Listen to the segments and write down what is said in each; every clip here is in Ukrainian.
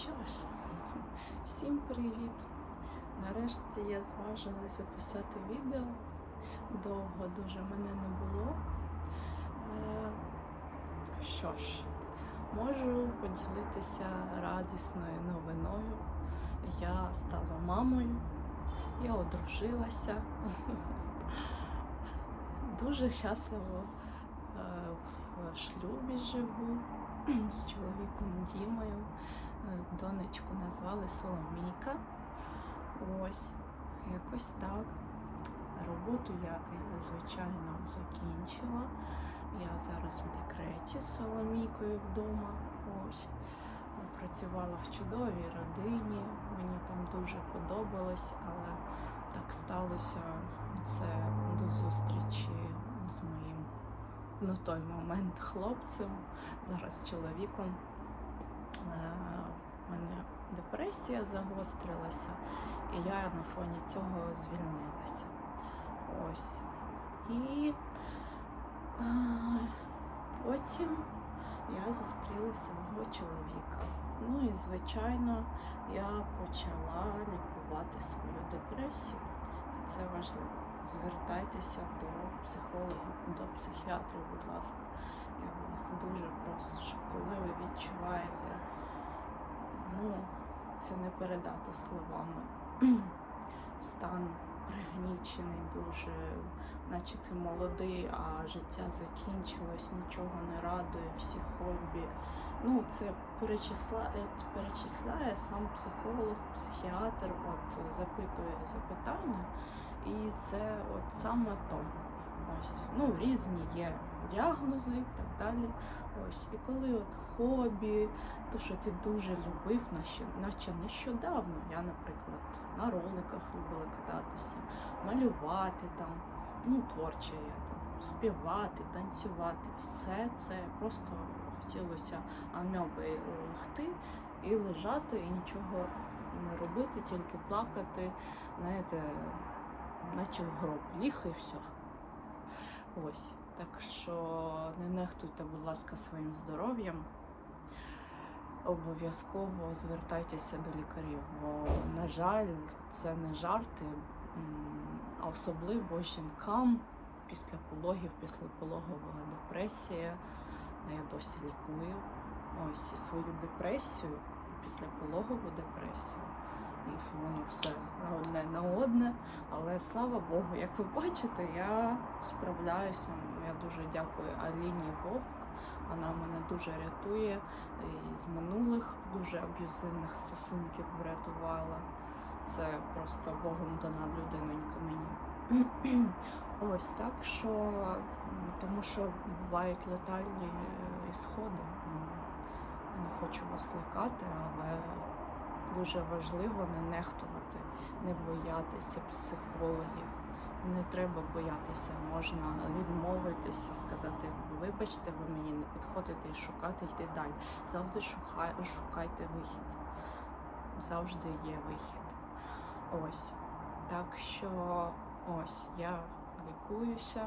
що ж, всім привіт! Нарешті я зважилася записати відео. Довго дуже мене не було. Е, Що ж, можу поділитися радісною новиною. Я стала мамою, я одружилася. Дуже щасливо е, в шлюбі живу з чоловіком Дімою. Е, Донечку назвали Соломійка. Ось, якось так. Роботу я, звичайно, закінчила. Я зараз в декреті з Соломійкою вдома. Ось. Працювала в чудовій родині. Мені там дуже подобалось, але так сталося це до зустрічі з моїм на той момент хлопцем, зараз чоловіком. Мене депресія загострилася, і я на фоні цього звільнилася. Ось. І а, потім я зустріла свого чоловіка. Ну і звичайно, я почала лікувати свою депресію. І це важливо. Звертайтеся до психологів, до психіатрів, будь ласка. Я вас дуже прошу, коли ви відчуваєте, ну, це не передати словами. Стан пригнічений дуже, наче ти молодий, а життя закінчилось, нічого не радує, всі хобі. Ну, це перечисляє, перечисляє сам психолог, психіатр, от запитує запитання, і це от саме то. Ось, ну, різні є діагнози і так далі. Ось, і коли от хобі, то що ти дуже любив, наче, нещодавно. Я, наприклад, на роликах любила кататися, малювати там, ну, творче я там, співати, танцювати, все це просто хотілося амьоби легти і лежати, і нічого не робити, тільки плакати, знаєте, наче в гроб ліг і все. Ось. Так що не нехтуйте, будь ласка, своїм здоров'ям. Обов'язково звертайтеся до лікарів, бо, на жаль, це не жарти, а особливо жінкам після пологів, після пологова депресія. Я досі лікую ось свою депресію, після пологову депресію. І воно все на одне на одне. Але слава Богу, як ви бачите, я справляюся. Я дуже дякую Аліні Вовк. Вона мене дуже рятує і з минулих дуже аб'юзивних стосунків врятувала. Це просто Богом дана людинонька мені. Ось так що, тому що бувають летальні е, ісходи. Ну, Я не хочу вас лякати, але дуже важливо не нехтувати, не боятися психологів. Не треба боятися, можна відмовитися, сказати, вибачте, ви мені не підходите і шукати йти далі. Завжди шукай, шукайте вихід. Завжди є вихід. Ось. Так що ось я лікуюся,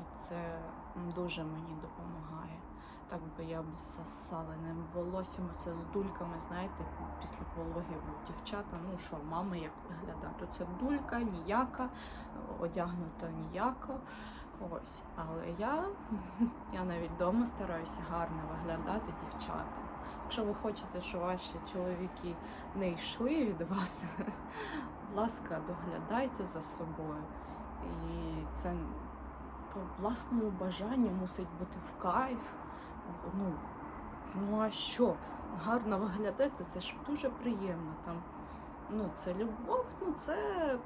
і це дуже мені допомагає. Так би я б засаленим волоссям, це з дульками, знаєте, після пологів дівчата, ну що, мами як виглядає, то це дулька, ніяка, одягнута ніяко. Ось. Але я, я навіть вдома стараюся гарно виглядати дівчата. Якщо ви хочете, щоб ваші чоловіки не йшли від вас, будь ласка, доглядайте за собою. І це по власному бажанню мусить бути в кайф. Ну, ну а що? Гарно виглядати, це ж дуже приємно. Там, ну, це любов, ну це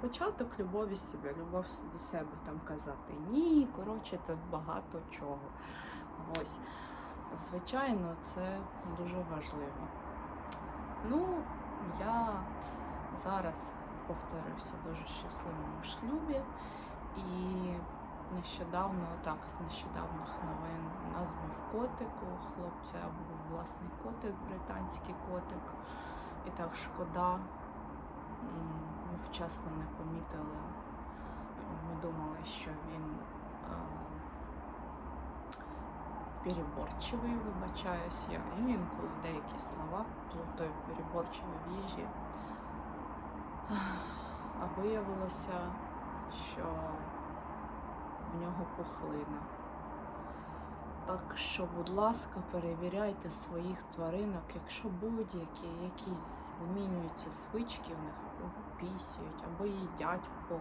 початок любові себе, любов до себе там казати ні. Коротше, це багато чого. Ось. Звичайно, це дуже важливо. Ну, я зараз повторюся дуже щасливому шлюбі і нещодавно, так, з нещодавних новин у нас був котик, у хлопця був власний котик, британський котик. І так шкода, ми вчасно не помітили. Ми думали, що він е, переборчивий, вибачаюсь я. Інколи деякі слова плутаю переборчиві в їжі. А виявилося, що в нього пухлина. Так що, будь ласка, перевіряйте своїх тваринок, якщо будь-які якісь змінюються звички в них, або пісяють, або їдять по,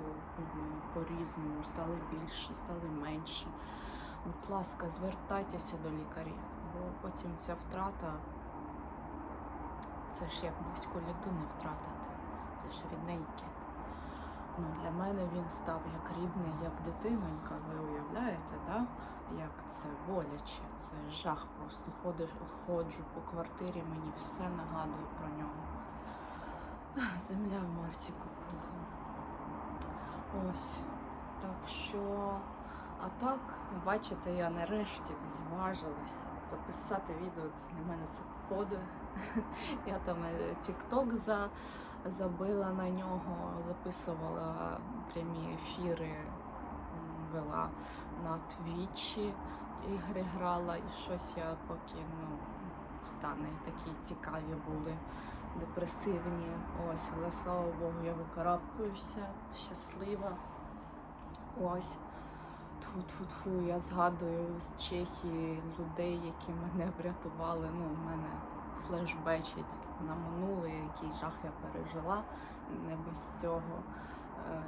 по-різному, стали більше, стали менше. Будь ласка, звертайтеся до лікарів, бо потім ця втрата це ж як близьку людину втратити. Це ж рідненьке. Ну, для мене він став як рідний, як дитинонька. Ви уявляєте, да? як це боляче, це жах. Просто ходиш, ходжу по квартирі, мені все нагадує про нього. Земля в Марсіку пухла. Ось. Так що. А так, бачите, я нарешті зважилась записати відео. Для мене це подвиг. Я там тік-ток за, забила на нього, записувала прямі ефіри, вела на твічі, ігри грала, і щось я поки ну, стани такі цікаві були, депресивні. Ось, але слава Богу, я викарабкуюся, щаслива. Ось. Тфу-тфу-тфу, я згадую з Чехії людей, які мене врятували. Ну, в мене флешбечить на минуле, який жах я пережила. Не без цього. Е,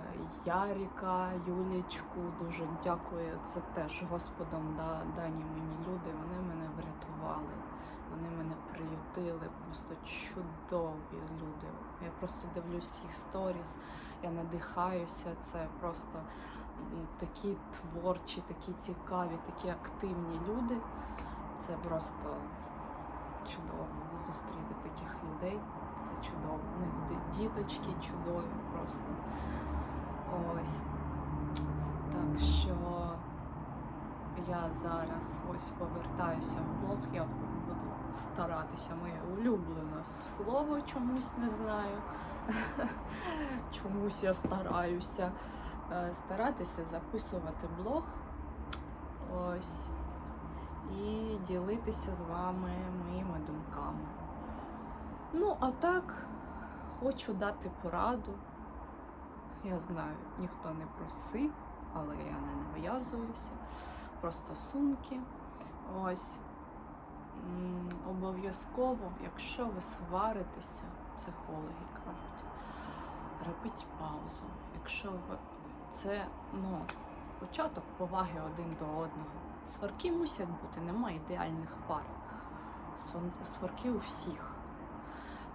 Яріка, Юлічку, дуже дякую. Це теж Господом да, дані мені люди. Вони мене врятували. Вони мене приютили. Просто чудові люди. Я просто дивлюсь їх сторіс, я надихаюся. Це просто такі творчі, такі цікаві, такі активні люди. Це просто чудово зустріти таких людей. Це чудово. У них ді- діточки чудові просто. Ось. Так що я зараз ось повертаюся в блог. Я буду старатися. Моє улюблене слово чомусь не знаю. Чомусь я стараюся е, старатися записувати блог. Ось. Ділитися з вами моїми думками. Ну, а так, хочу дати пораду. Я знаю, ніхто не просив, але я не нав'язуюся. Про стосунки. Ось. Обов'язково, якщо ви сваритеся, психологи кажуть, робіть паузу. Якщо ви це ну, початок поваги один до одного. Сварки мусять бути, немає ідеальних пар. Свар- Сварки у всіх.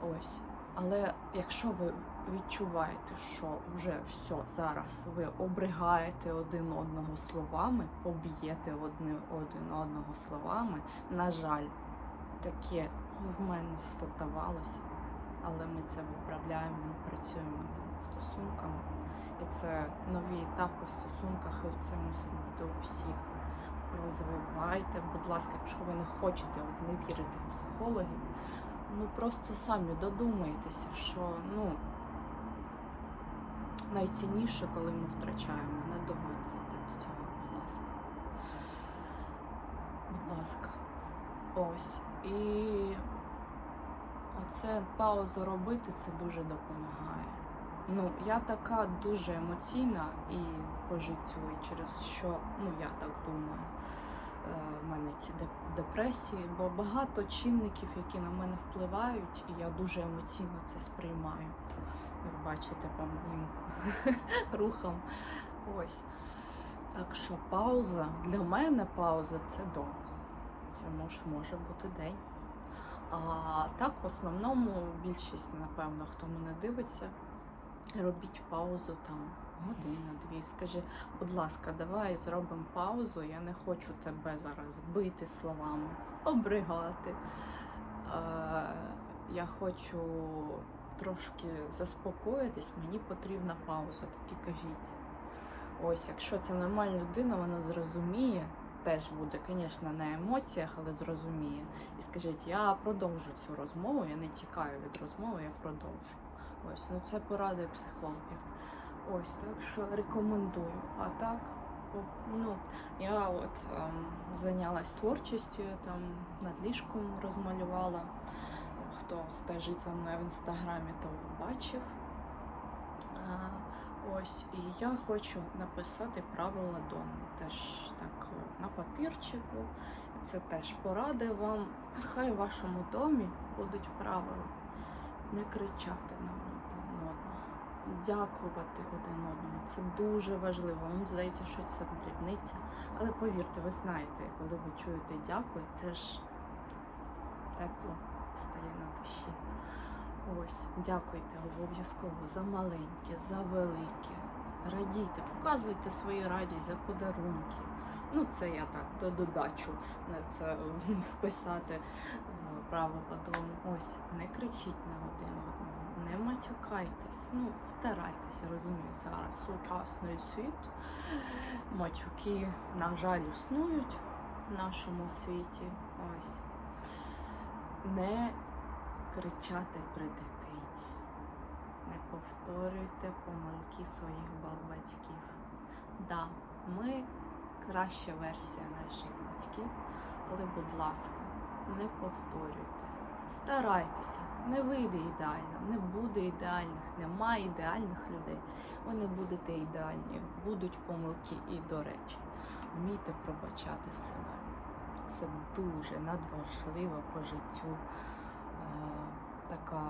Ось. Але якщо ви відчуваєте, що вже все зараз ви обригаєте один одного словами, поб'єте один одного словами, на жаль, таке в мене ставалося, але ми це виправляємо, ми працюємо над стосунками. І це нові етапи в стосунках, і це мусить бути у всіх. Розвивайте, будь ласка, якщо ви не хочете от не вірити в психологів, ну просто самі додумайтеся, що ну найцінніше, коли ми втрачаємо, не доводьте до цього, будь ласка. Будь ласка. Ось. І оце паузу робити це дуже допомагає. Ну, я така дуже емоційна і по життю, і через що, ну я так думаю, е, в мене ці депресії, бо багато чинників, які на мене впливають, і я дуже емоційно це сприймаю. Ви бачите по моїм рухам. Ось. Так що пауза, для мене пауза це довго. Це може, може бути день. А так, в основному, більшість, напевно, хто мене дивиться, робіть паузу там година, дві. Скажи, будь ласка, давай зробимо паузу. Я не хочу тебе зараз бити словами, обригати. Е, я хочу трошки заспокоїтись, мені потрібна пауза, так і кажіть. Ось, якщо це нормальна людина, вона зрозуміє, теж буде, звісно, на емоціях, але зрозуміє. І скажіть, я продовжу цю розмову, я не тікаю від розмови, я продовжу. Ось, ну це поради психологів. Ось, так що рекомендую. А так, ну, я от ем, зайнялась творчістю, там над ліжком розмалювала. Хто стежить за мною в інстаграмі, то бачив. Ось, і я хочу написати правила дому. Теж так е, на папірчику. Це теж поради вам. Хай в вашому домі будуть правила. Не кричати на одного, дякувати один одному. Це дуже важливо. Вам здається, що це дрібниця. Але повірте, ви знаєте, коли ви чуєте дякую, це ж тепло стає на душі. Ось, дякуйте обов'язково за маленьке, за велике. Радійте, показуйте свою радість за подарунки. Ну, це я так до додачу на це вписати в правила дому. Ось, не кричіть на один не матюкайтесь. Ну, старайтеся, розумію, зараз сучасний світ. Матюки, на жаль, існують в нашому світі. Ось. Не кричати при дитині. Не повторюйте помилки своїх ба- батьків. Да, ми краща версія наших батьків, але, будь ласка, не повторюйте. Старайтеся, не вийде ідеально, не буде ідеальних, немає ідеальних людей. Ви не будете ідеальні, будуть помилки і, до речі, вмійте пробачати себе. Це дуже надважливо по життю е, така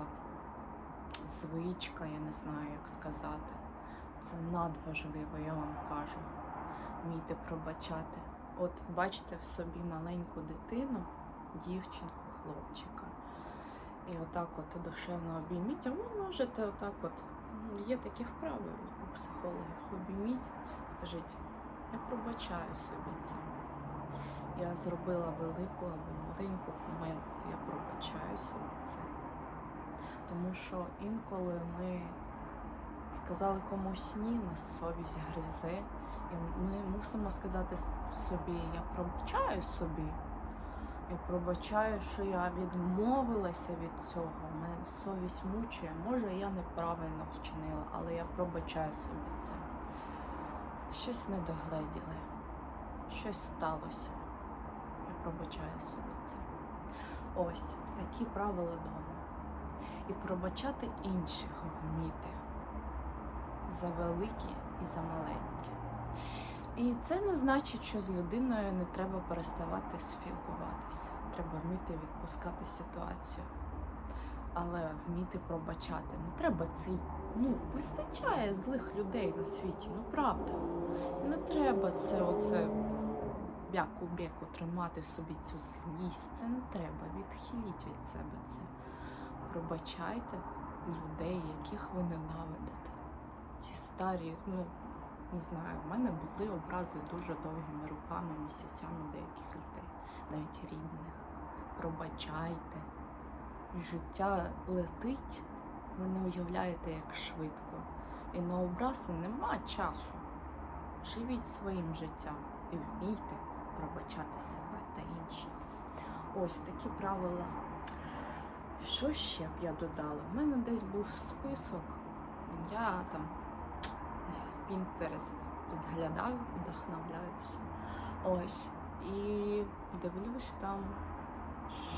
звичка, я не знаю, як сказати. Це надважливо, я вам кажу. Вмійте пробачати. От бачите в собі маленьку дитину, дівчинку, хлопчика. І отак от душевно обійміть, а ви можете отак от, є такі вправи у психологів, обійміть, скажіть, я пробачаю собі це. Я зробила велику або маленьку помилку, я пробачаю собі це. Тому що інколи ми сказали комусь ні, нас совість гризе, і ми мусимо сказати собі, я пробачаю собі. Я пробачаю, що я відмовилася від цього. Мене совість мучує. Може, я неправильно вчинила, але я пробачаю собі це. Щось не догледіли, щось сталося. Я пробачаю собі це. Ось такі правила дому. І пробачати інших вміти за великі і за маленькі. І це не значить, що з людиною не треба переставати спілкуватися. Треба вміти відпускати ситуацію. Але вміти пробачати. Не треба цей. Ну, вистачає злих людей на світі, ну правда. Не треба це оце бяку беку тримати в собі цю злість. Це не треба. Відхиліть від себе це. Пробачайте людей, яких ви ненавидите. Ці старі, ну не знаю, в мене були образи дуже довгими руками, місяцями деяких людей, навіть рідних. Пробачайте. Життя летить, ви не уявляєте, як швидко. І на образи нема часу. Живіть своїм життям і вмійте пробачати себе та інших. Ось такі правила. Що ще б я додала? У мене десь був список. Я там Pinterest підглядаю, вдохновляюся. Ось. І дивлюсь там,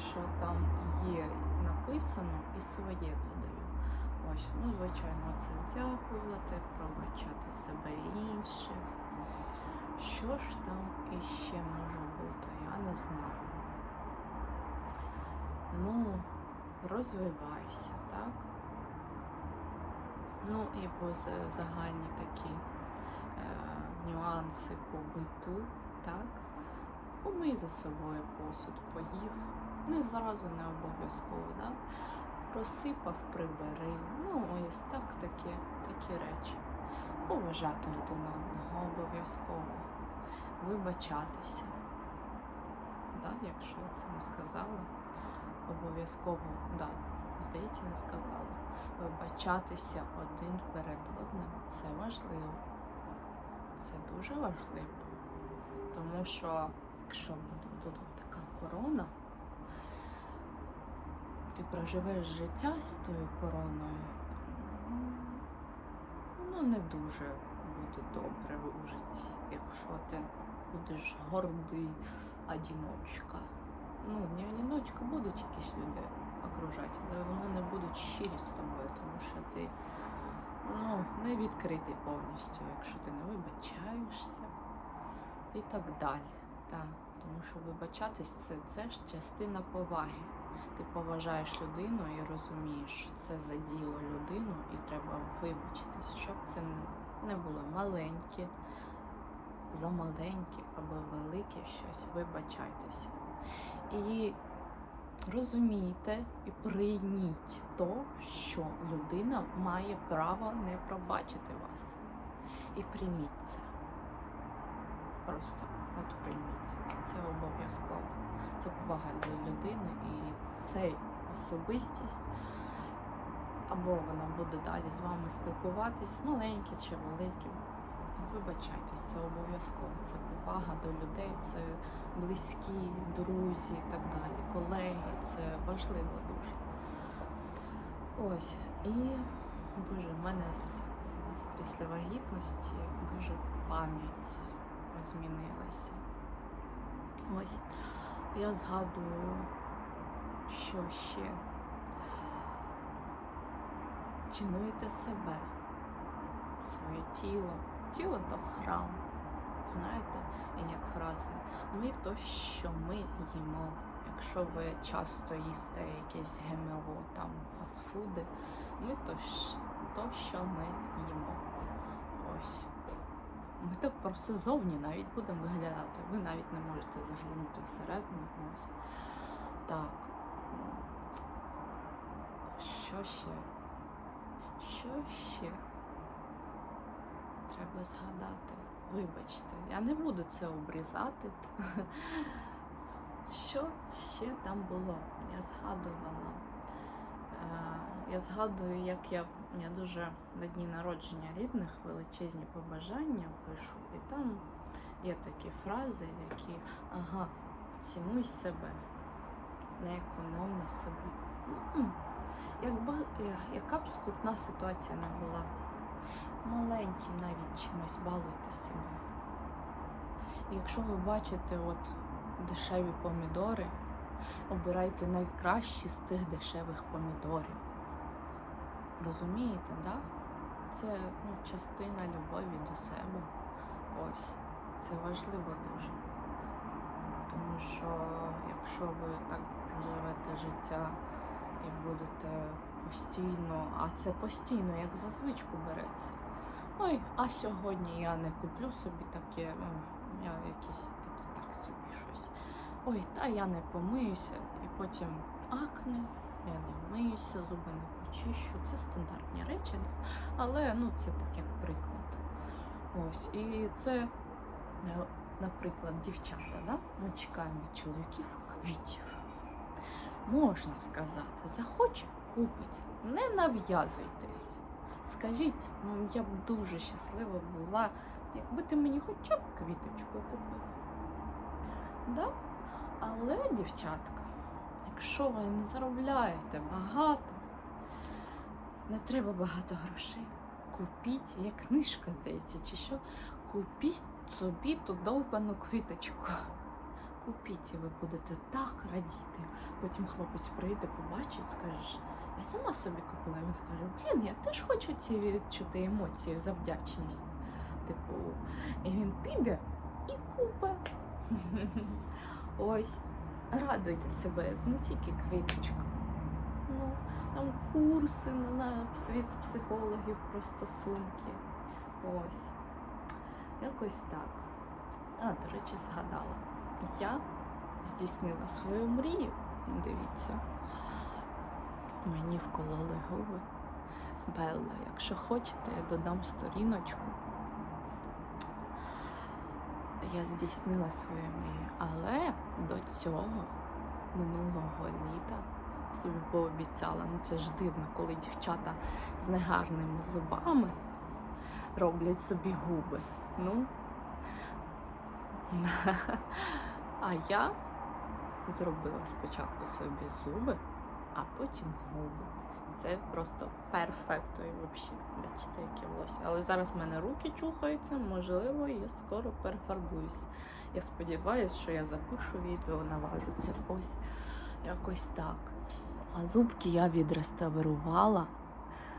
що там є написано, і своє додаю. Ось, ну, звичайно, це дякувати, пробачати себе і інших. Що ж там іще може бути, я не знаю. Ну, розвивайся, так? Ну і по загальні такі е, нюанси по биту, так? Помий за собою посуд, поїв. Не зразу не обов'язково, да? Розсипав, прибери. Ну, ось так такі, такі речі. Поважати один одного обов'язково. Вибачатися. Да, якщо це не сказала, обов'язково, да, здається, не сказала вибачатися один перед одним це важливо. Це дуже важливо. Тому що, якщо буде тут така корона, ти проживеш життя з тою короною, ну не дуже буде добре у житті. якщо ти будеш гордий одиночка. Ну, не одиночка, будуть якісь люди окружати, але вони не будуть щирі з тобою, тому що ти ну, не відкритий повністю, якщо ти не вибачаєшся і так далі. Так. Тому що вибачатись це, це ж частина поваги. Ти поважаєш людину і розумієш, що це заділо людину, і треба вибачитись, щоб це не було маленьке, замаленьке або велике щось. Вибачайтеся. І розумійте і прийміть то, що людина має право не пробачити вас. І прийміть це. Просто от прийміть. Це обов'язково. Це повага до людини і цей особистість. Або вона буде далі з вами спілкуватись, маленькі чи великі. Вибачайтесь, це обов'язково. Це повага до людей, це близькі, друзі і так далі, колеги. Це важливо дуже. Ось. І боже, в мене після вагітності дуже пам'ять змінилася. Ось я згадую, що ще цінуйте себе, своє тіло. Тіло то храм. Знаєте, як фраза, ми то, що ми їмо. Якщо ви часто їсте якесь ГМО, там фастфуди, ми то, то що ми їмо. Ось. Ми так просто зовні навіть будемо виглядати. Ви навіть не можете заглянути всередину. Ось. Так. Що ще? Що ще? Треба згадати. Вибачте, я не буду це обрізати. Що ще там було? Я згадувала. Е, Я згадую, як я, я дуже на дні народження рідних величезні побажання пишу, і там є такі фрази, які ага, цінуй себе, не економ на собі. Якби, яка б скрутна ситуація не була, маленьким навіть чимось балуйте себе. Якщо ви бачите от дешеві помідори, обирайте найкращі з цих дешевих помідорів. Розумієте, да? Це ну, частина любові до себе. Ось. Це важливо дуже. Тому що якщо ви так проживете життя і будете постійно, а це постійно, як за звичку береться. Ой, а сьогодні я не куплю собі таке, ну, я якісь такі так собі щось. Ой, та я не помиюся, і потім акне, я не миюся, зуби не почищу. Це стандартні речі, але ну це так як приклад. Ось, і це, е, наприклад, дівчата, да? ми чекаємо від чоловіків квітів. Можна сказати, захоче купить, не нав'язуйтесь. Скажіть, «М, я б дуже щаслива була, якби ти мені хоча б квіточку купив. Да? Але, дівчатка, якщо ви не заробляєте багато, не треба багато грошей. Купіть, як книжка здається, чи що, купіть собі ту довбану квіточку. Купіть, і ви будете так радіти. Потім хлопець прийде, побачить, скаже, я сама собі купила. Він скаже, блін, я теж хочу ці відчути емоції за вдячність. Типу, і він піде і купить. Ось, радуйте себе, не тільки квіточка. Ну, там курси на світ психологів про стосунки. Ось. Якось так. А, до речі, згадала. Я здійснила свою мрію. Дивіться. Мені вкололи губи. Белла, якщо хочете, я додам сторіночку. Я здійснила свою мрію, але до цього минулого літа собі пообіцяла. Ну це ж дивно, коли дівчата з негарними зубами роблять собі губи. Ну. А я зробила спочатку собі зуби, а потім губи. Це просто перфекто і взагалі. Бачите, яке волосся. Але зараз в мене руки чухаються, можливо, я скоро перефарбуюсь. Я сподіваюся, що я запишу відео, наважуся. Ось якось так. А зубки я відреставрувала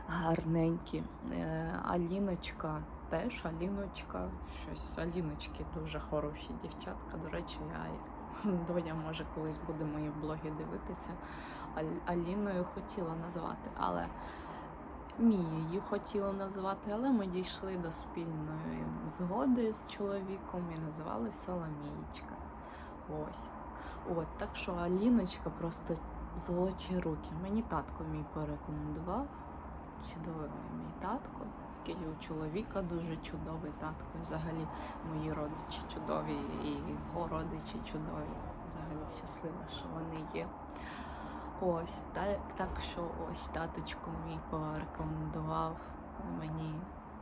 гарненькі. Е, Аліночка теж Аліночка. Щось Аліночки дуже хороші дівчатка. До речі, я доня може колись буде мої блоги дивитися. Аліною хотіла назвати, але Мією хотіла назвати, але ми дійшли до спільної згоди з чоловіком і називали Соломієчка. Ось. От, так що Аліночка просто золоті руки. Мені татко мій порекомендував. Чудовий мій татко. Такий у чоловіка дуже чудовий татко. Взагалі мої родичі чудові, і його родичі чудові. Взагалі щаслива, що вони є. Ось, так, так що ось таточко мій порекомендував мені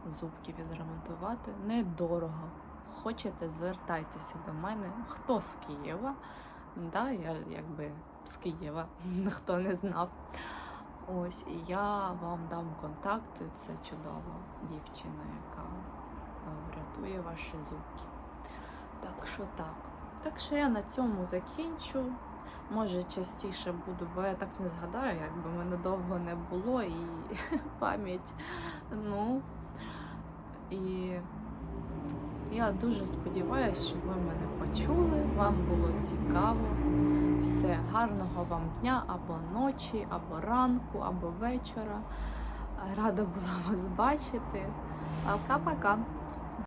зубки відремонтувати. Недорого. Хочете, звертайтеся до мене. Хто з Києва? Да, я якби з Києва, хто не знав. Ось, і я вам дам контакти. Це чудова дівчина, яка е, врятує ваші зубки. Так що так. Так що я на цьому закінчу. Може, частіше буду, бо я так не згадаю, якби мене довго не було і пам'ять. Ну і я дуже сподіваюся, що ви мене почули, вам було цікаво. Все, гарного вам дня або ночі, або ранку, або вечора. Рада була вас бачити. Пока-пока.